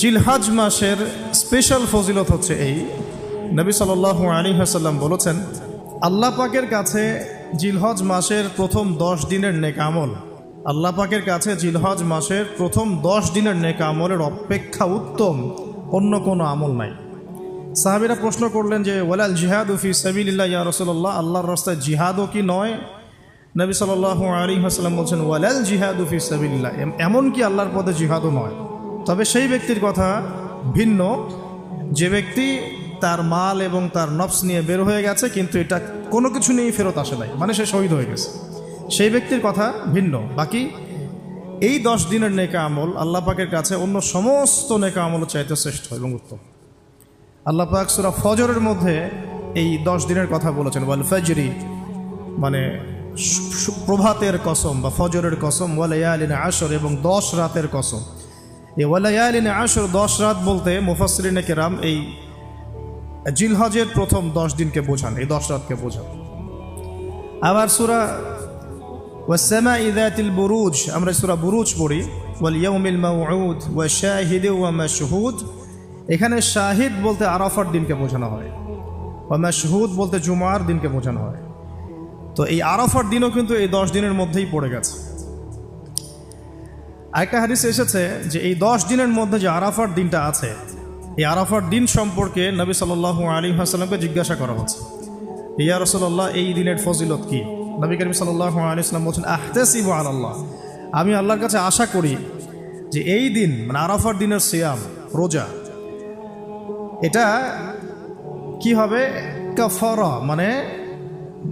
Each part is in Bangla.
জিলহাজ মাসের স্পেশাল ফজিলত হচ্ছে এই। নবী সাল আলী হাসাল্লাম বলেছেন, আল্লাহ পাকের কাছে জিলহজ মাসের প্রথম দশ দিনের নেক আমল। আল্লাহ পাকের কাছে জিলহজ মাসের প্রথম দশ দিনের নেক আমলের অপেক্ষা উত্তম, অন্য কোনো আমল নাই। সাহাবিরা প্রশ্ন করলেন যে, ওয়ালাল জিহাদ উফি সাবিল্লাহ ইয়া রসল্লাহ আল্লাহর রাস্তায় জিহাদও কি নয়? নবী সাল আলী হাসলাম বলছেন, ওয়ালাল জিহাদ উফি সাবিল্লাহ এমন কি আল্লাহর পদে জিহাদও নয়? তবে সেই ব্যক্তির কথা ভিন্ন। যে ব্যক্তি তার মাল এবং তার নফস নিয়ে বের হয়ে গেছে, কিন্তু এটা কোনো কিছু নিয়েই ফেরত আসে নাই। মানে সে শহীদ হয়ে গেছে। সেই ব্যক্তির কথা ভিন্ন। বাকি এই দশ দিনের নেকা আমল আল্লাহ পাকের কাছে অন্য সমস্ত নেকা আমল চাইতে শ্রেষ্ঠ এবং উত্তম। আল্লাহ পাক সুরা ফজরের মধ্যে এই দশ দিনের কথা বলেছেন, ওয়াল ফজরি মানে প্রভাতের কসম বা ফজরের কসম ওয়ালায়ালিন আসর এবং দশ রাতের কসম। এই ওয়ালায়ালিন আসর দশ রাত বলতে মুফাসরিনে কেরাম এই জিলহজের প্রথম দশ দিনকে বোঝান, এই দশ রাতকে বোঝান। আবার সুরা ওয়াসামা ইদাতিল বুরুজ, আমরা সুরা বুরুজ পড়ি, ওয়াল ইয়াউমিল মাউউদ ওয়া শাহিদ ওয়া মাশহুদ এখানে শাহিদ বলতে আরাফার দিনকে বোঝানো হয়, ওয়া মাশহুদ বলতে জুমার দিনকে বোঝানো হয়। তো এই আরাফার দিনও কিন্তু এই দশ দিনের মধ্যেই পড়ে গেছে। আরেকটা হাদিস এসেছে যে এই দশ দিনের মধ্যে যে আরাফার দিনটা আছে, এই আরাফার দিন সম্পর্কে নবী সাল আলী হাসালামকে জিজ্ঞাসা করা হচ্ছে। ইয়া রসল্লাহ এই দিনের ফজিলত কি? নবী করিম সাল্লাহ আলী ইসলাম বলছেন, আহতেসিব আল্লাহ আমি আল্লাহর কাছে আশা করি যে এই দিন মানে আরাফার দিনের সিয়াম, রোজা, এটা কি হবে? কাফারা মানে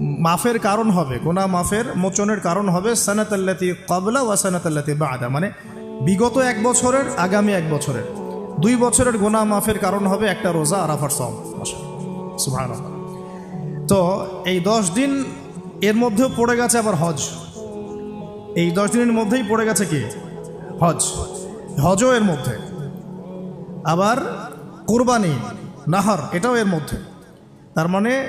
মাফের কারণ হবে গোনা মাফের মোচনের কারণ হবে, সানাতাল্লাতি কবলা ওয়া সানাতাল্লাতি বাদা মানে বিগত এক বছরের, আগামী এক বছরের। দুই বছরের গোনা মাফের কারণ হবে একটা রোজা, আরাফার সম তো এই দশ দিন এর মধ্যেও পড়ে গেছে আবার হজ। এই দশ দিনের মধ্যেই পড়ে গেছে কি? হজ। হজও এর মধ্যে। আবার কোরবানি, নাহার, এটাও এর মধ্যে। তার মানে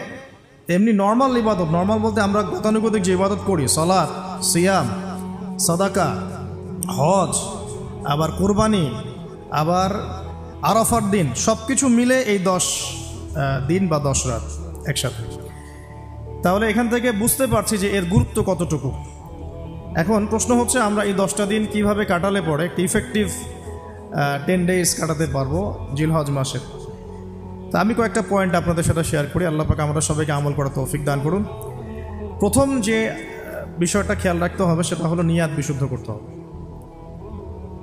এমনি নর্মাল ইবাদত নর্মাল বলতে আমরা গতানুগতিক যে ইবাদত করি সলাদ সিয়াম, সদাকা, হজ, আবার কোরবানি, আবার আরাফার দিন সব কিছু মিলে এই দশ দিন বা দশ রাত একসাথে। তাহলে এখান থেকে বুঝতে পারছি যে এর গুরুত্ব কতটুকু। এখন প্রশ্ন হচ্ছে, আমরা এই দশটা দিন কীভাবে কাটালে পরে? একটি ইফেক্টিভ টেন ডেজ কাটাতে পারব জিলহজ মাসের তা আমি কয়েকটা পয়েন্ট আপনাদের সাথে শেয়ার করি। আল্লাহ পাক আমরা সবাইকে আমল করার তৌফিক দান করুন। প্রথম যে বিষয়টা খেয়াল রাখতে হবে সেটা হলো নিয়াত বিশুদ্ধ করতে হবে।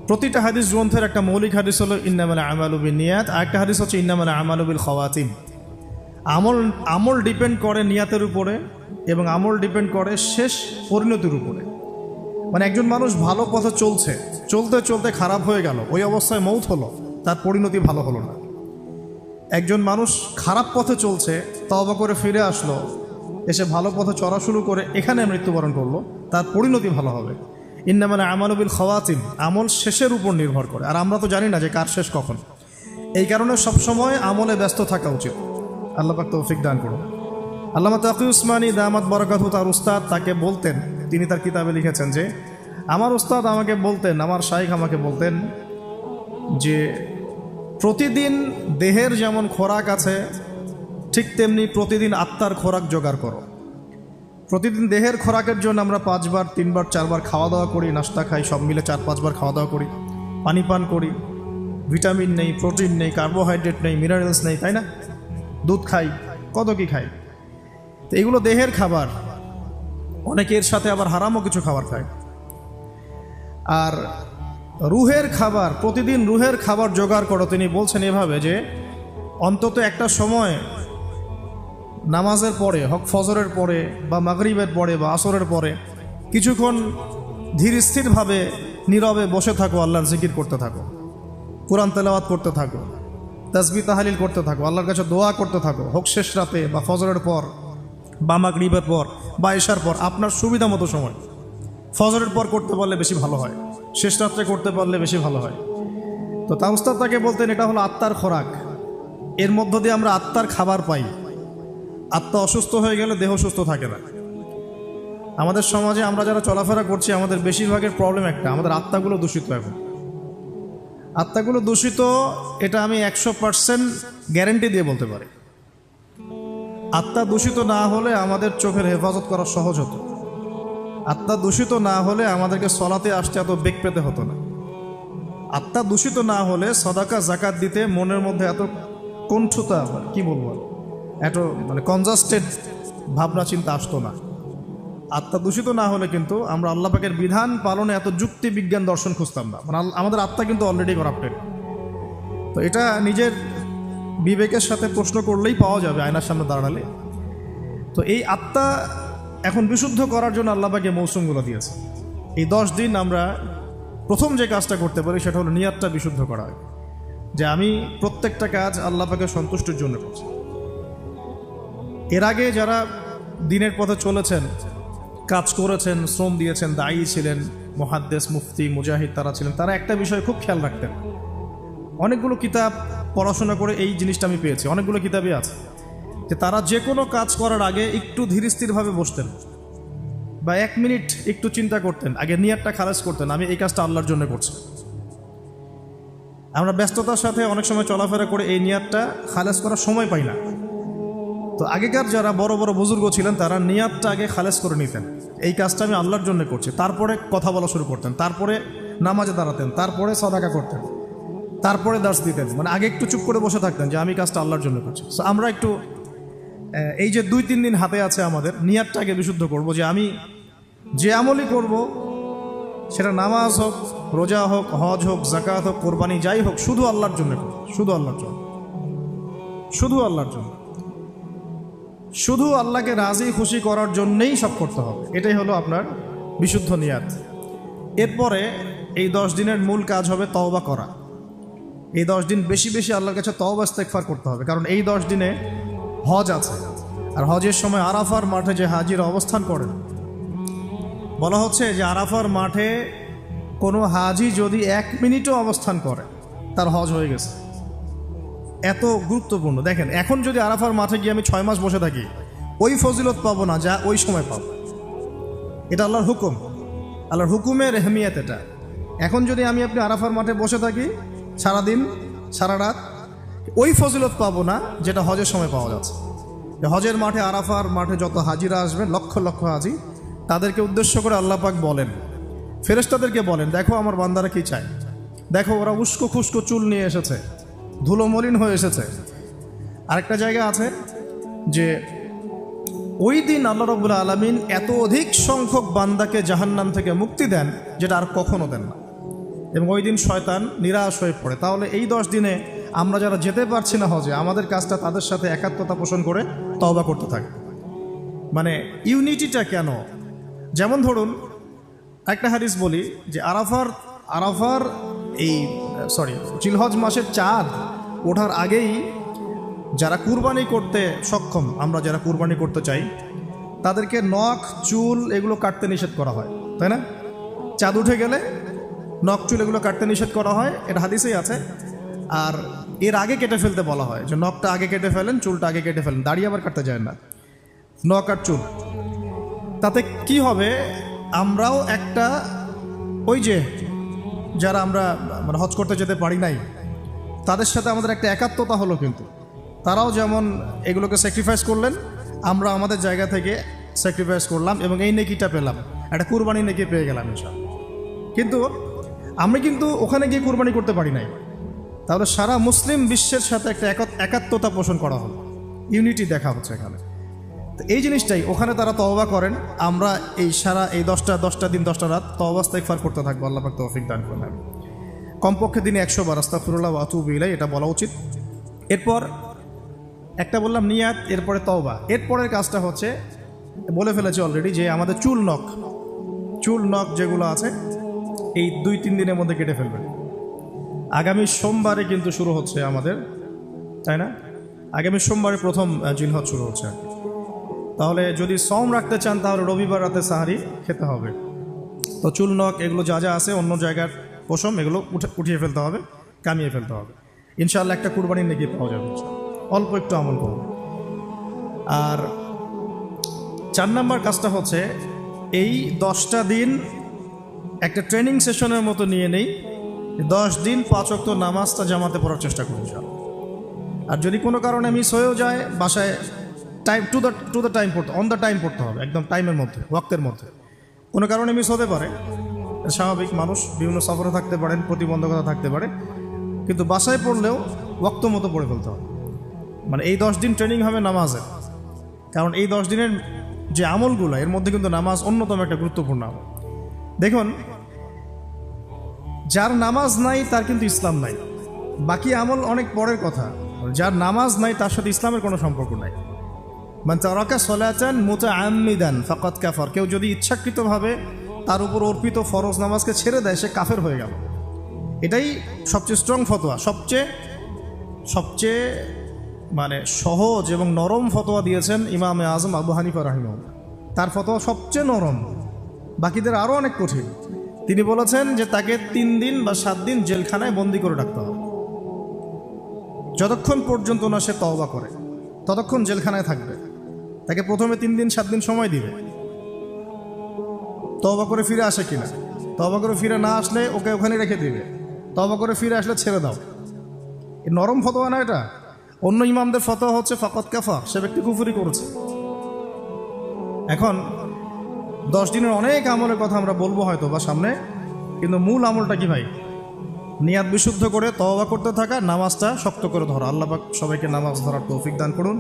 প্রতিটা হাদিস গ্রন্থের একটা মৌলিক হাদিস হলো ইন্নামালা আমালুবিন নিয়াত আর একটা হাদিস হচ্ছে ইন্নামালা আমালুবিল খওয়াতিম। আমল আমল ডিপেন্ড করে নিয়াতের উপরে এবং আমল ডিপেন্ড করে শেষ পরিণতির উপরে। মানে একজন মানুষ ভালো পথে চলছে, চলতে চলতে খারাপ হয়ে গেল, ওই অবস্থায় মৌত হলো, তার পরিণতি ভালো হলো না। একজন মানুষ খারাপ পথে চলছে তবা করে ফিরে আসলো, এসে ভালো পথে চড়া শুরু করে এখানে মৃত্যুবরণ করল, তার পরিণতি ভালো হবে। ইন্না মানে আমানবিল খওয়াতিম আমল শেষের উপর নির্ভর করে। আর আমরা তো জানি না যে কার শেষ কখন। এই কারণে সবসময় আমলে ব্যস্ত থাকা উচিত। আল্লাহ পাক তৌফিক দান করুন। আল্লামা তাকি উসমানী দামাত বরকাত তার উস্তাদ তাকে বলতেন, তিনি তার কিতাবে লিখেছেন যে, আমার উস্তাদ আমাকে বলতেন, আমার শাইখ আমাকে বলতেন যে প্রতিদিন দেহের যেমন খোরাক আছে, ঠিক তেমনি প্রতিদিন আত্মার খোরাক জোগাড় করো। প্রতিদিন দেহের খোরাকের জন্য আমরা পাঁচবার, তিনবার, চারবার খাওয়া দাওয়া করি, নাস্তা খাই, সব মিলে চার, পাঁচবার খাওয়া দাওয়া করি। পানি পান করি, ভিটামিন নেই, প্রোটিন নেই, কার্বোহাইড্রেট নেই, মিনারেলস নেই, তাই না? দুধ খাই কত কি খাই। তো এগুলো দেহের খাবার। অনেকের সাথে আবার হারামও কিছু খাবার খায়। আর রুহের খাবার, প্রতিদিন রুহের খাবার জোগাড় করো। তিনি বলছেন এভাবে যে, অন্তত একটা সময় নামাজের পরে, হক ফজরের পরে, বা মাগরিবের পরে, বা আসরের পরে, কিছুক্ষণ ধীর স্থিরভাবে, নীরবে বসে থাকো, আল্লাহর জিকির করতে থাকো। কোরআন তেলাওয়াত করতে থাকো তাসবি তাহালিল করতে থাকো, আল্লাহর কাছে দোয়া করতে থাকো, হোক শেষ রাতে, বা ফজরের পর, বা মাগরিবের পর, বা এশার পর, আপনার সুবিধা মতো সময়। ফজরের পর করতে পারলে বেশি ভালো হয়। শেষ রাত্রে করতে পারলে বেশি ভালো হয়। তো তা উস্তাদ তাকে বলতেন, এটা হলো আত্মার খোরাক। এর মধ্য দিয়ে আমরা আত্মার খাবার পাই। আত্মা অসুস্থ হয়ে গেলে দেহ সুস্থ থাকে না। আমাদের সমাজে আমরা যারা চলাফেরা করছি, আমাদের বেশিরভাগের প্রবলেম একটা। আমাদের আত্মাগুলো দূষিত এখন। আত্মাগুলো দূষিত, এটা আমি একশো পার্সেন্ট গ্যারেন্টি দিয়ে বলতে পারি। আত্মা দূষিত না হলে আমাদের চোখের হেফাজত করা সহজ হতো। আত্মা দূষিত না হলে আমাদেরকে সলাতে আসতে এত বেগ পেতে হতো না। আত্মা দূষিত না হলে সদাকা, জাকাত দিতে মনের মধ্যে এত কণ্ঠতা মানে কি বলব এত মানে কনজাস্টেড ভাবনা, চিন্তা আসতো না। আত্মা দূষিত না হলে কিন্তু আমরা আল্লাহ পাকের বিধান পালনে এত যুক্তি, বিজ্ঞান, দর্শন খুঁজতাম না। মানে আমাদের আত্মা কিন্তু অলরেডি করাপ্টেড তো এটা নিজের বিবেকের সাথে প্রশ্ন করলেই পাওয়া যাবে, আয়নার সামনে দাঁড়ালে। তো এই আত্মা এখন বিশুদ্ধ করার জন্য আল্লাপাকে মৌসুমগুলো দিয়েছে। এই দশ দিন আমরা প্রথম যে কাজটা করতে পারি সেটা হলো নিয়াতটা বিশুদ্ধ করা যে আমি প্রত্যেকটা কাজ আল্লাহ পাকে সন্তুষ্টির জন্য করছি। এর আগে যারা দিনের পথে চলেছেন, কাজ করেছেন, শ্রম দিয়েছেন, দায়ী ছিলেন মহাদ্দেশ মুফতি, মুজাহিদ তারা ছিলেন, তারা একটা বিষয় খুব খেয়াল রাখতেন। অনেকগুলো কিতাব পড়াশোনা করে এই জিনিসটা আমি পেয়েছি, অনেকগুলো কিতাবই আছে। যে তারা যে কোনো কাজ করার আগে একটু ধীরস্থিরভাবে বসতেন বা এক মিনিট একটু চিন্তা করতেন, আগে নিয়ারটা খালাস করতেন, আমি এই কাজটা আল্লাহর জন্য করছি। আমরা ব্যস্ততার সাথে অনেক সময় চলাফেরা করে এই নিয়াতটা খালাস করার সময় পাই না। তো আগেকার যারা বড় বড় বুজুর্গ ছিলেন, তারা নিয়াতটা আগে খালেজ করে নিতেন। এই কাজটা আমি আল্লাহর জন্য করছি। তারপরে কথা বলা শুরু করতেন, তারপরে নামাজে দাঁড়াতেন, তারপরে সদাকা করতেন, তারপরে দাস দিতেন। মানে আগে একটু চুপ করে বসে থাকতেন যে আমি কাজটা আল্লাহর জন্য করছি। আমরা একটু এই যে দুই, তিন দিন হাতে আছে আমাদের নিয়াতটা আগে বিশুদ্ধ করব যে আমি যে আমলই করব, সেটা নামাজ হোক, রোজা হোক, হজ হোক জাকাত হোক, কোরবানি যাই হোক, শুধু আল্লাহর জন্য শুধু আল্লাহর জন্য। শুধু আল্লাহর জন্য। শুধু আল্লাহকে রাজি খুশি করার জন্যেই সব করতে হবে। এটাই হলো আপনার বিশুদ্ধ নিয়াত। এরপরে এই দশ দিনের মূল কাজ হবে তওবা করা। এই দশ দিন বেশি বেশি আল্লাহর কাছে তওবা ইস্তেগফার করতে হবে। কারণ এই দশ দিনে হজ আছে। আর হজের সময় আরাফার মাঠে যে হাজিরা অবস্থান করেন বলা হচ্ছে যে আরাফার মাঠে কোনো হাজি যদি এক মিনিটও অবস্থান করে, তার হজ হয়ে গেছে। এত গুরুত্বপূর্ণ। দেখেন, এখন যদি আরাফার মাঠে গিয়ে আমি ছয় মাস বসে থাকি, ওই ফজিলত পাবো না যা ওই সময় পাবো। এটা আল্লাহর হুকুম। আল্লাহর হুকুমের এহমিয়ত এটা। এখন যদি আমি আপনি আরাফার মাঠে বসে থাকি, সারাদিন, সারা রাত ওই ফজিলত পাবো না যেটা হজের সময় পাওয়া যাচ্ছে। হজের মাঠে আরাফার মাঠে যত হাজিরা আসবে লক্ষ লক্ষ হাজি, তাদেরকে উদ্দেশ্য করে আল্লাহ পাক বলেন। ফেরেশতাদেরকে বলেন, দেখো আমার বান্দারা কি চায়। দেখো ওরা উস্কো খুস্কো চুল নিয়ে এসেছে, ধুলো মলিন হয়ে এসেছে। আরেকটা জায়গা আছে যে ওই দিন আল্লাহ রবুল্লা আলমিন এত অধিক সংখ্যক বান্দাকে জাহান্নাম থেকে মুক্তি দেন যেটা আর কখনো দেন না। এবং ওই দিন শয়তান নিরাশ হয়ে পড়ে। তাহলে এই দশ দিনে আমরা যারা যেতে পারছি না হজে, আমাদের কাজটা তাদের সাথে একাত্মতা পোষণ করে তওবা করতে থাকে। মানে ইউনিটিটা কেন? যেমন ধরুন, একটা হাদিস বলি যে আরাফার আরাফার এই সরি চিলহজ মাসের চাঁদ ওঠার আগেই যারা কুরবানি করতে সক্ষম, আমরা যারা কুরবানি করতে চাই, তাদেরকে নখ, চুল এগুলো কাটতে নিষেধ করা হয়, তাই না? চাঁদ উঠে গেলে নখ, চুল এগুলো কাটতে নিষেধ করা হয়, এটা হাদিসেই আছে। আর এর আগে কেটে ফেলতে বলা হয় যে নখটা আগে কেটে ফেলেন, চুলটা আগে কেটে ফেলেন। দাড়ি আবার কাটতে যায় না। নখ আর চুল। তাতে কি হবে? আমরাও একটা ওই যে যারা আমরা মানে হজ করতে যেতে পারি নাই, তাদের সাথে আমাদের একটা একাত্মতা হলো কিন্তু। তারাও যেমন এগুলোকে স্যাক্রিফাইস করলেন, আমরা আমাদের জায়গা থেকে স্যাক্রিফাইস করলাম এবং এই নেকিটা পেলাম। একটা কুরবানি নেকি পেয়ে গেলাম ইনশাল কিন্তু আমি কিন্তু ওখানে গিয়ে কুরবানি করতে পারি নাই। তাহলে সারা মুসলিম বিশ্বের সাথে একটা একা- একাত্মতা পোষণ করা হলো। ইউনিটি দেখা হচ্ছে এখানে। তো এই জিনিসটাই, ওখানে তারা তওবা করেন, আমরা এই সারা, এই দশটা দশটা দিন, দশটা রাত তওবা ফার করতে থাকব, আল্লাহ পাক তৌফিক দান আমি কমপক্ষে দিনে একশো বার আস্তাফিরুল্লাহ আতুব ইলাই এটা বলা উচিত। এরপর একটা বললাম নিয়াত, এরপরে তওবা। এরপরের কাজটা হচ্ছে, বলে ফেলেছি অলরেডি যে আমাদের চুল নখ চুল নখ যেগুলো আছে, এই দুই তিন দিনের মধ্যে কেটে ফেলবেন। আগামী সোমবারে কিন্তু শুরু হচ্ছে আমাদের, তাই না? আগামী সোমবারে প্রথম জিলহজ শুরু হচ্ছে তাহলে যদি সম রাখতে চান, তাহলে রবিবার রাতে সাহারি খেতে হবে। তো চুল নখ, এগুলো যা যা আছে, অন্য জায়গার পশম, এগুলো উঠে, উঠিয়ে ফেলতে হবে, কামিয়ে ফেলতে হবে। ইনশাআল্লাহ একটা কুরবানি নাকি পাওয়া যাবে। অল্প একটু আমল করব আর চার নাম্বার কাজটা হচ্ছে, এই দশটা দিন একটা ট্রেনিং সেশনের মতো নিয়ে নেই দশ দিন পাঁচ অক্ত নামাজটা জামাতে পড়ার চেষ্টা করুন। আর যদি কোনো কারণে মিস হয়েও যায়, বাসায় time to the to the time পড়তে অন দ্য টাইম পড়তে হবে, একদম টাইমের মধ্যে, ওয়াক্তের মধ্যে। কোনো কারণে মিস হতে পারে স্বাভাবিক মানুষ, বিভিন্ন সফরে থাকতে পারেন, প্রতিবন্ধকতা থাকতে পারে, কিন্তু বাসায় পড়লেও ওয়াক্ত মতো পড়ে ফেলতে হবে। মানে এই দশ দিন ট্রেনিং হবে নামাজের, কারণ এই দশ দিনের যে আমলগুলো, এর মধ্যে কিন্তু নামাজ অন্যতম একটা গুরুত্বপূর্ণ আমল। দেখুন যার নামাজ নাই, তার কিন্তু ইসলাম নাই। বাকি আমল অনেক পরের কথা। যার নামাজ নাই, তার সাথে ইসলামের কোনো সম্পর্ক নাই। মানে তারাকা সলাচান মোতা আমিদান ফাকাত কাফার। কেউ যদি ইচ্ছাকৃতভাবে তার উপর অর্পিত ফরজ নামাজকে ছেড়ে দেয়, সে কাফের হয়ে গেল। এটাই সবচেয়ে স্ট্রং ফতোয়া। সবচেয়ে সবচেয়ে মানে সহজ এবং নরম ফতোয়া দিয়েছেন ইমামে আজম আবু হানিফা রাহিম তার ফতোয়া সবচেয়ে নরম। বাকিদের আরও অনেক কঠিন। তিনি বলেছেন যে তাকে তিন দিন বা সাত দিন জেলখানায় বন্দি করে রাখতে হবে। যতক্ষণ পর্যন্ত না সে তওবা করে, ততক্ষণ জেলখানায় থাকবে। তাকে প্রথমে তিন দিন, সাত দিন সময় দিবে। তওবা করে ফিরে আসে কিনা? তবা করে ফিরে না আসলে ওকে ওখানে রেখে দিবে। তবা করে ফিরে আসলে ছেড়ে দাও। নরম ফতোয়া না এটা? অন্য ইমামদের ফতোয়া হচ্ছে ফাকত কাফা সে ব্যক্তি কুফুরি করেছে। এখন দশ দিনের অনেক আমলের কথা আমরা বলব হয়তো বা সামনে, কিন্তু মূল আমলটা কি ভাই? নিয়াদ বিশুদ্ধ করে তওবা করতে থাকা, নামাজটা শক্ত করে ধরা। আল্লাহ সবাইকে নামাজ ধরার তৌফিক দান করুন।